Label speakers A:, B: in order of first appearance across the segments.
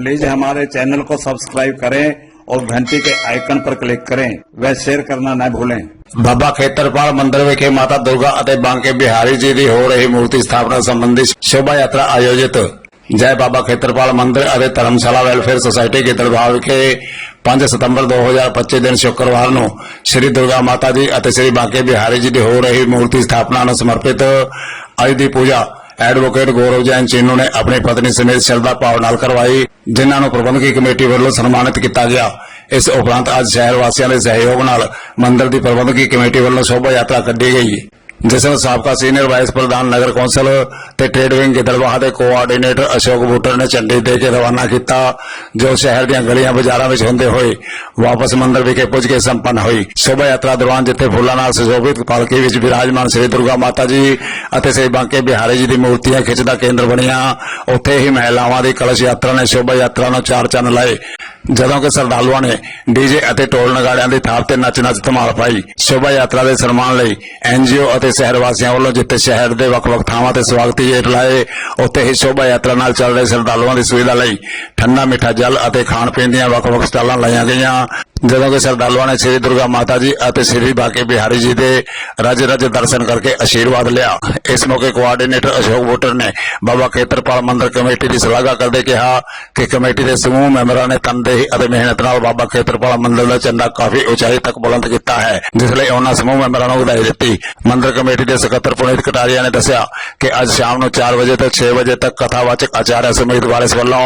A: Please हमारे channel को subscribe करें और घंटी के आइकन पर क्लिक करें व शेयर करना न भूलें
B: ਬਾਬਾ ਖੇਤਰਪਾਲ ਮੰਦਿਰ ਵਿਖੇ ਮਾਤਾ ਦੁਰਗਾ ਅਤੇ ਬਾਂਕੇ ਬਿਹਾਰੀ ਜੀ ਦੀ ਹੋ ਰਹੀ ਮੂਰਤੀ ਸਥਾਪਨਾ ਸੰਬੰਧੀ ਸ਼ੋਭਾ ਯਾਤਰਾ ਆਯੋਜਿਤ ਜੈ ਬਾਬਾ ਖੇਤਰਪਾਲ ਮੰਦਿਰ ਅਤੇ ਧਰਮਸ਼ਾਲਾ ਵੈਲਫੇਅਰ ਸੁਸਾਇਟੀ ਗਿੱਦੜਬਾਹ ਵਿਖੇ 5 ਸਤੰਬਰ 2025 ਦਿਨ ਸ਼ੁੱਕਰਵਾਰ ਨੂੰ ਸ੍ਰੀ ਦੁਰਗਾ ਮਾਤਾ ਜੀ ਅਤੇ ਸ੍ਰੀ ਬਾਂਕੇ ਬਿਹਾਰੀ ਜੀ ਦੀ ਹੋ ਰਹੀ ਮੂਰਤੀ ਸਥਾਪਨਾ ਨੂੰ ਸਮਰਪਿਤ ਅੱਜ ਦੀ ਪੂਜਾ ਐਡਵੋਕੇਟ ਗੌਰਵ ਜੈਨ ਚੀਨੂ ਨੇ ਆਪਣੀ ਪਤਨੀ ਸਮੇਤ ਸ਼ਰਧਾ ਭਾਵ ਨਾਲ ਕਰਵਾਈ ਜਿਨ੍ਹਾਂ ਨੂੰ ਪ੍ਰਬੰਧਕੀ ਕਮੇਟੀ ਵੱਲੋਂ ਸਨਮਾਨਿਤ ਕੀਤਾ ਗਿਆ। ਇਸ ਉਪਰੰਤ ਅੱਜ ਸ਼ਹਿਰ ਵਾਸੀਆਂ ਦੇ ਸਹਿਯੋਗ ਨਾਲ ਮੰਦਿਰ ਦੀ ਪ੍ਰਬੰਧਕੀ ਕਮੇਟੀ ਵੱਲੋਂ ਸ਼ੋਭਾ ਯਾਤਰਾ ਕੱਢੀ ਗਈ। ਜਿਸ ਵਿੱਚ ਸਾਬਕਾ ਸੀਨੀਅਰ ਵਾਈਸ ਪ੍ਰਧਾਨ ਨਗਰ ਕੌਂਸਲ ਤੇ ਟ੍ਰੇਡ ਵਿੰਗ ਗਿੱਦੜਬਾਹਾ ਦੇ ਕੋਆਰਡੀਨੇਟਰ ਅਸ਼ੋਕ ਬੂਟਰ ਨੇ ਝੰਡੀ ਦੇ ਕੇ ਰਵਾਨਾ ਕੀਤਾ, ਜੋ ਸ਼ਹਿਰ ਦੀਆਂ ਗਲੀਆਂ ਬਾਜ਼ਾਰਾਂ ਵਿੱਚ ਹੁੰਦੇ ਹੋਏ ਵਾਪਸ ਮੰਦਿਰ ਵਿਖੇ ਪੁੱਜ ਕੇ ਸੰਪੰਨ ਹੋਈ। ਸ਼ੋਭਾ ਯਾਤਰਾ ਦੌਰਾਨ ਜਿੱਥੇ ਫੁੱਲਾਂ ਨਾਲ ਸੁਸ਼ੋਭਿਤ ਪਾਲਕੀ ਵਿੱਚ ਵਿਰਾਜਮਾਨ ਸ੍ਰੀ ਦੁਰਗਾ ਮਾਤਾ ਜੀ ਅਤੇ ਸ੍ਰੀ ਬਾਂਕੇ ਬਿਹਾਰੀ ਜੀ ਦੀ ਮੂਰਤੀਆਂ ਖਿੱਚ ਦਾ ਕੇਂਦਰ ਬਣੀਆਂ, ਉੱਥੇ ਹੀ ਮਹਿਲਾਵਾਂ ਦੀ ਕਲਸ਼ ਯਾਤਰਾ ਨੇ ਸ਼ੋਭਾ ਯਾਤਰਾ ਨੂੰ ਚਾਰ ਚੰਨ ਲਾਏ। ਜਦੋਂ ਕਿ ਸਰਦਾਲੂਆਂ ਨੇ ਡੀਜੇ ਅਤੇ ਢੋਲ ਨਗਾੜਿਆਂ ਦੀ ਥਾਪ ਤੇ ਨੱਚ-ਨੱਚ ਧਮਾਲ ਪਾਈ। ਸ਼ੋਭਾ ਯਾਤਰਾ ਦੇ ਸਨਮਾਨ ਲਈ ਐਨਜੀਓ ਅਤੇ ਸ਼ਹਿਰ ਵਾਸੀਆਂ ਵੱਲੋਂ ਜਿੱਥੇ ਸ਼ਹਿਰ ਦੇ ਵੱਖ-ਵੱਖ ਥਾਵਾਂ ਤੇ ਸਵਾਗਤੀ ਗੇਟ ਲਾਏ, ਉੱਥੇ ਹੀ ਸ਼ੋਭਾ ਯਾਤਰਾ ਨਾਲ ਚੱਲ ਰਹੇ ਸਰਦਾਲੂਆਂ ਦੀ ਸੁਵਿਧਾ ਲਈ ਠੰਡਾ ਮਿੱਠਾ ਜਲ ਅਤੇ ਖਾਣ ਪੀਣ ਦੀਆਂ ਵੱਖ-ਵੱਖ ਸਟਾਲਾਂ ਲਾਈਆਂ ਗਈਆਂ। ਜਦੋਂ ਕਿ ਸਰਦਾਲੂਆਂ ਨੇ ਸ੍ਰੀ ਦੁਰਗਾ ਮਾਤਾ ਜੀ ਅਤੇ ਸ੍ਰੀ ਬਾਕੇ ਬਿਹਾਰੀ ਜੀ ਦੇ ਰਜ ਰਜ ਦਰਸ਼ਨ ਕਰਕੇ ਆਸ਼ੀਰਵਾਦ ਲਿਆ। ਇਸ ਮੌਕੇ ਕੋਆਰਡੀਨੇਟਰ ਅਸ਼ੋਕ ਵੋਟਰ ਨੇ ਬਾਬਾ ਖੇਤਰਪਾਲ ਮੰਦਿਰ ਕਮੇਟੀ ਦੀ ਸ਼ਲਾਘਾ ਕਰਦੇ ਕਿਹਾ ਕਿ ਕਮੇਟੀ ਦੇ ਸਮੂਹ ਮੈਂਬਰਾਂ ਨੇ ਤਨਦੇਹੀ ਅਤੇ ਮਿਹਨਤ ਨਾਲ ਬਾਬਾ ਖੇਤਰਪਾਲ ਮੰਦਿਰ ਦਾ ਝੰਡਾ ਕਾਫੀ ਉਚਾਈ ਤੱਕ ਬੁਲੰਦ ਕੀਤਾ ਹੈ, ਜਿਸ ਲਈ ਉਹਨਾਂ ਸਮੂਹ ਮੈਂਬਰਾਂ ਨੂੰ ਵਧਾਈ ਦਿੱਤੀ। ਮੰਦਰ ਕਮੇਟੀ ਦੇ ਸਕੱਤਰ ਪੁਨੀਤ ਕਟਾਰੀਆ ਨੇ ਦੱਸਿਆ ਕਿ ਅੱਜ ਸ਼ਾਮ ਨੂੰ 4 ਵਜੇ ਤੋਂ 6 ਵਜੇ ਤੱਕ ਕਥਾਵਾਚਕ ਆਚਾਰਿਆ ਸਮੇਤ ਵਾਰਿਸ ਵੱਲੋਂ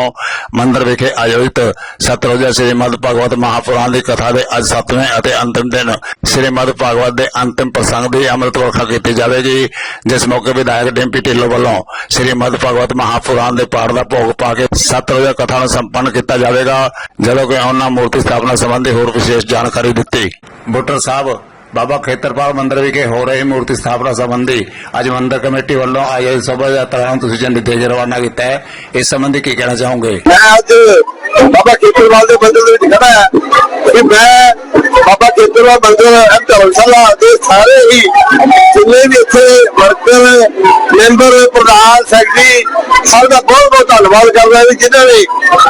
B: ਮੰਦਿਰ ਵਿਖੇ ਆਯੋਜਿਤ ਸਤਰੋਜਾ ਸ੍ਰੀਮਦ ਭਗਵਤ ਮਹਾਪੁਰਾਣ ਦੀ ਕਥਾ ਦੇ ਅੱਜ 7ਵੇਂ ਅਤੇ ਅੰਤਿਮ ਦਿਨ ਸ੍ਰੀਮਦ ਭਗਵਤ ਦੇ ਅੰਤਿਮ ਪ੍ਰਸੰਗ ਦੀ ਅੰਮ੍ਰਿਤ ਵਰਖਾ ਕੀਤੀ ਜਾਵੇਗੀ, ਜਿਸ ਮੌਕੇ ਵਿਧਾਇਕ ਡਿੰਪੀ ਢਿੱਲੋਂ ਵੱਲੋਂ ਸ੍ਰੀਮਦ ਭਗਵਤ ਮਹਾਪੁਰਾਣ ਦੇ ਪਾਠ ਦਾ ਭੋਗ ਪਾ ਕੇ ਸਤਰੋਜਾ ਕਥਾ ਨੂੰ ਸੰਪੰਨ ਕੀਤਾ ਜਾਵੇਗਾ, ਜਦੋਂ ਕਿ ਉਹਨਾਂ ਮੂਰਤੀ ਸਥਾਪਨਾ ਸੰਬੰਧੀ ਹੋਰ ਵਿਸ਼ੇਸ਼ ਜਾਣਕਾਰੀ ਦਿੱਤੀ। ਬੁੱਟਰ ਸਾਹਿਬ, ਬਾਬਾ ਖੇਤਰਪਾਲ ਮੰਦਿਰ ਵਿਖੇ ਹੋ ਰਹੀ ਮੂਰਤੀ ਸਥਾਪਨਾ ਸੰਬੰਧੀ ਅੱਜ ਮੰਦਿਰ ਕਮੇਟੀ ਵੱਲੋਂ ਆਯੋਜਿਤ ਸਭਾ ਯਾਤਰਾ ਨੂੰ ਤੁਸੀਂ ਝੰਡੀ ਦੇ ਰਵਾਨਾ ਕੀਤਾ ਹੈ। ਇਸ ਸੰਬੰਧੀ ਕੀ ਕਹਿਣਾ ਚਾਹੋਗੇ?
C: ਮੈਂ ਅੱਜ ਬਾਬਾ ਖੇਤਰਵਾਲ ਦੇ ਮੰਦਿਰ ਦੇ ਵਿੱਚ ਖੜਾ ਹੈ। ਕਿ ਮੈਂ ਬਾਬਾ ਖੇਤਰਵਾਲ ਮੰਦਿਰ ਐਮ ਧਰਮਸ਼ਾਲਾ ਦੇ ਸਾਰੇ ਹੀ ਜਿੰਨੇ ਵੀ ਇੱਥੇ ਵਰਕਰ, ਮੈਂਬਰ, ਪ੍ਰਧਾਨ, ਸੈਕਟਰੀ, ਸਭ ਦਾ ਬਹੁਤ ਬਹੁਤ ਧੰਨਵਾਦ ਕਰਦਾ ਵੀ ਜਿਨ੍ਹਾਂ ਨੇ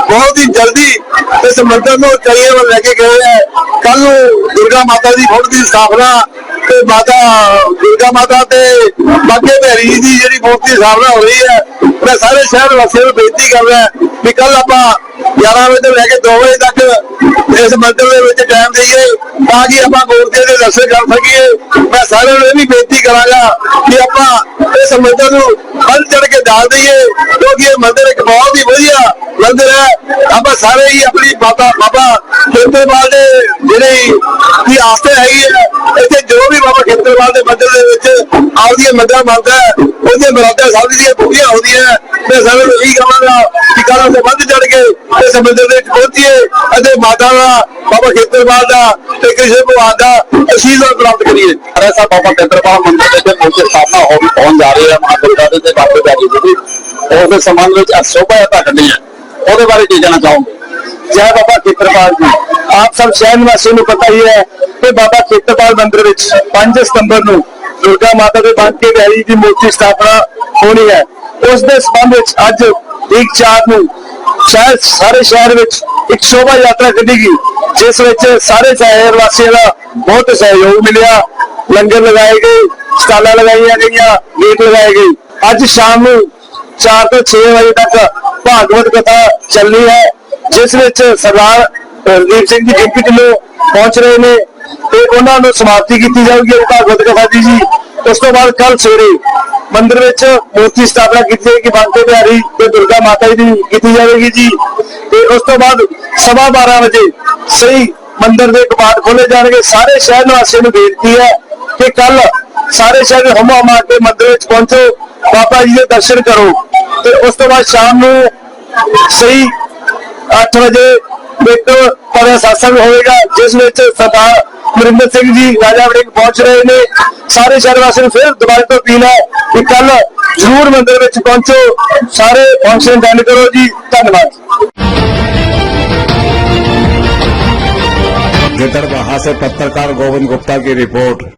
C: ਬਹੁਤ ਹੀ ਜਲਦੀ ਇਸ ਮੰਦਿਰ ਨੂੰ ਚਾਹੀਏ ਵੱਲ ਲੈ ਕੇ ਗਏ ਹੈ। ਕੱਲ ਨੂੰ ਦੁਰਗਾ ਮਾਤਾ ਦੀ ਫੋਟੋ ਦੀ ਸਥਾਪਨਾ ਤੇ ਮਾਤਾ, ਦੁਰਗਾ ਮਾਤਾ ਤੇ ਬਾਗੇ ਭੈਰੀ ਦੀ ਜਿਹੜੀ ਮੂਰਤੀ ਦੀ ਸਥਾਪਨਾ ਹੋ ਰਹੀ ਹੈ। ਮੈਂ ਸਾਰੇ ਸ਼ਹਿਰ ਵਾਸੀਆਂ ਨੂੰ ਬੇਨਤੀ ਕਰਦਾ ਵੀ ਕੱਲ ਆਪਾਂ 11 ਵਜੇ ਤੋਂ ਲੈ ਕੇ 2 ਵਜੇ ਤੱਕ ਇਸ ਮੰਦਿਰ ਦੇ ਵਿੱਚ ਟਾਈਮ ਦੇਈਏ ਤਾਂ ਕਿ ਆਪਾਂ ਮੂਰਤੀ ਦੇ ਦਰਸ਼ਨ ਕਰ ਸਕੀਏ। ਮੈਂ ਸਾਰਿਆਂ ਨੂੰ ਇਹ ਵੀ ਬੇਨਤੀ ਕਰਾਂਗਾ ਕਿ ਆਪਾਂ ਇਸ ਮੰਦਿਰ ਨੂੰ ਵੱਧ ਚੜ ਕੇ ਦਾਲ ਦਈਏ, ਕਿਉਂਕਿ ਇਹ ਮੰਦਿਰ ਇੱਕ ਬਹੁਤ ਹੀ ਵਧੀਆ ਮੰਦਿਰ ਹੈ। ਆਪਾਂ ਸਾਰੇ ਹੀ ਆਪਣੀ ਬਾਬਾ ਬਾਬਾ ਖੇਤਰਵਾਲ ਦੇ ਜਿਹੜੇ ਦੀ ਆਸਤੇ ਹੈਗੀ ਹੈ ਇੱਥੇ ਜੋ ਵੀ ਖੇਤਰਵਾਲ ਦੇ ਮੰਦਰ ਦੇ ਵਿੱਚ ਆਪਦੀਆਂ ਮੰਦਿਰ ਮੰਨਦਾ ਹੈ। ਉਹਦੀਆਂ ਮਰਾਦਾਂ ਸਭ ਦੀਆਂ ਪੂਰੀਆਂ ਹੁੰਦੀਆਂ ਮੈਂ ਸਾਰਿਆਂ ਨੂੰ ਇਹੀ ਕਹਾਂਗਾ ਕਿ ਕੱਲ੍ਹ ਨੂੰ ਵੱਧ ਚੜ ਕੇ ਇਸ ਮੰਦਿਰ ਦੇ ਵਿੱਚ ਪਹੁੰਚੀਏ ਅਤੇ ਮਾਤਾ ਦਾ, ਬਾਬਾ ਖੇਤਰਵਾਲ ਦਾ ਤੇ ਕ੍ਰਿਸ਼ਨ ਭਗਵਾਨ ਦਾ ਅਸ਼ੀਰਵਾਦ ਪ੍ਰਾਪਤ ਕਰੀਏ।
D: ਐਸਾ ਬਾਬਾ ਕੇਂਦਰਪਾਲ ਮੰਦਰ ਦੇ ਪਹੁੰਚੇ ਸਥਾਪਨਾ ਹੋ ਹੋਣ ਜਾ ਰਹੀ ਹੈ। ਮਾਂ ਦੇ ਤੇ ਬਾਬੇ ਦਾ ਜੀ ਦੀ। ਉਸ ਸੰਬੰਧ ਵਿੱਚ ਅੱਜ ਸ਼ੋਭਾ ਯਾਤਰਾ ਕੱਢੀ ਹੈ ਉਹਦੇ ਬਾਰੇ ਕੀ ਕਹਿਣਾ ਚਾਹੋਗੇ?
C: ਜੈ ਬਾਬਾ ਖੇਤਰਪਾਲ ਜੀ। ਆਪ ਸਭ ਸ਼ਹਿਰ ਨਿਵਾਸੀਆਂ ਨੂੰ ਪਤਾ ਹੀ ਹੈ ਕਿ ਬਾਬਾ ਖੇਤਰਪਾਲ ਮੰਦਿਰ ਵਿੱਚ 5 ਸਤੰਬਰ ਨੂੰ ਦੁਰਗਾ ਮਾਤਾ ਦੇ ਬਾਂਕੇ ਬਿਹਾਰੀ ਦੀ ਮੂਰਤੀ ਸਥਾਪਨਾ ਹੋਣੀ ਹੈ। ਉਸ ਦੇ ਸੰਬੰਧ ਵਿੱਚ ਅੱਜ ਇੱਕ ਚਾਰ ਨੂੰ ਸ਼ਹਿਰ ਸਾਰੇ ਸ਼ਹਿਰ ਵਿੱਚ ਇੱਕ ਸ਼ੋਭਾ ਯਾਤਰਾ ਕੱਢੀ ਗਈ ਜਿਸ ਵਿੱਚ ਸਾਰੇ ਸ਼ਹਿਰ ਵਾਸੀਆਂ ਦਾ ਬਹੁਤ ਸਹਿਯੋਗ ਮਿਲਿਆ। ਲੰਗਰ ਲਗਾਏ ਗਏ, ਸਟਾਲਾਂ ਲਗਾਈਆਂ ਗਈਆਂ, ਗੇਟ ਲਗਾਏ ਗਏ। ਅੱਜ ਸ਼ਾਮ ਨੂੰ 4 ਤੋਂ 6 ਵਜੇ ਤੱਕ ਭਾਗਵਤ ਕਥਾ ਚੱਲਣੀ ਹੈ। ਜਿਸ ਵਿੱਚ ਸਰਦਾਰ ਰਣਦੀਪ ਸਿੰਘ ਜੀ ਡਿਪਟੀ ਢਿੱਲੋਂ ਪਹੁੰਚ ਰਹੇ ਨੇ ਤੇ ਉਹਨਾਂ ਨੂੰ ਸਮਾਪਤੀ ਕੀਤੀ ਜਾਊਗੀ ਭਾਗਵਤ ਕਥਾ ਦੀ ਜੀ। ਉਸ ਤੋਂ ਬਾਅਦ ਕੱਲ ਸਵੇਰੇ ਮੰਦਿਰ ਵਿੱਚ ਮੂਰਤੀ ਸਥਾਪਨਾ ਕੀਤੀ ਜਾਏਗੀ, ਬਾਂਕੇ ਬਿਹਾਰੀ ਤੇ ਦੁਰਗਾ ਮਾਤਾ ਜੀ ਦੀ ਕੀਤੀ ਜਾਵੇਗੀ ਜੀ। ਤੇ ਉਸ ਤੋਂ ਬਾਅਦ ਸਵਾ 12 ਵਜੇ ਸਹੀ ਮੰਦਿਰ ਦੇ ਕਪਾਟ ਖੋਲੇ ਜਾਣਗੇ। ਸਾਰੇ ਸ਼ਹਿਰ ਨਿਵਾਸੀਆਂ ਨੂੰ ਬੇਨਤੀ ਹੈ ਕਿ ਕੱਲ ਸਾਰੇ ਸ਼ਹਿਰ ਹਮਾ ਹਮਾ ਕੇ ਮੰਦਿਰ ਵਿੱਚ ਪਹੁੰਚੋ, ਬਾਬਾ ਜੀ ਦੇ ਦਰਸ਼ਨ ਕਰੋ। ਤੇ ਉਸ ਤੋਂ ਬਾਅਦ ਸ਼ਾਮ ਨੂੰ ਸਹੀ 8 ਵਜੇ ਇੱਕ ਪਰਿਆ ਸਾਸੰਗ ਹੋਵੇਗਾ ਜਿਸ ਵਿੱਚ ਸਰਦਾਰ ਮਰਿੰਦਰ ਸਿੰਘ ਜੀ ਰਾਜਾ ਵੜਿੰਗ ਪਹੁੰਚ ਰਹੇ ਨੇ ਸਾਰੇ ਸ਼ਹਿਰ ਵਾਸੀਆਂ ਨੂੰ ਫਿਰ ਦੁਬਾਰਾ ਤੋਂ ਅਪੀਲ ਹੈ ਕਿ ਕੱਲ ਜ਼ਰੂਰ ਮੰਦਿਰ ਵਿੱਚ ਪਹੁੰਚੋ ਸਾਰੇ ਫੰਕਸ਼ਨ ਅਟੈਂਡ ਕਰੋ ਜੀ ਧੰਨਵਾਦ
A: गिदड़बाहा से पत्रकार गोविंद गुप्ता की रिपोर्ट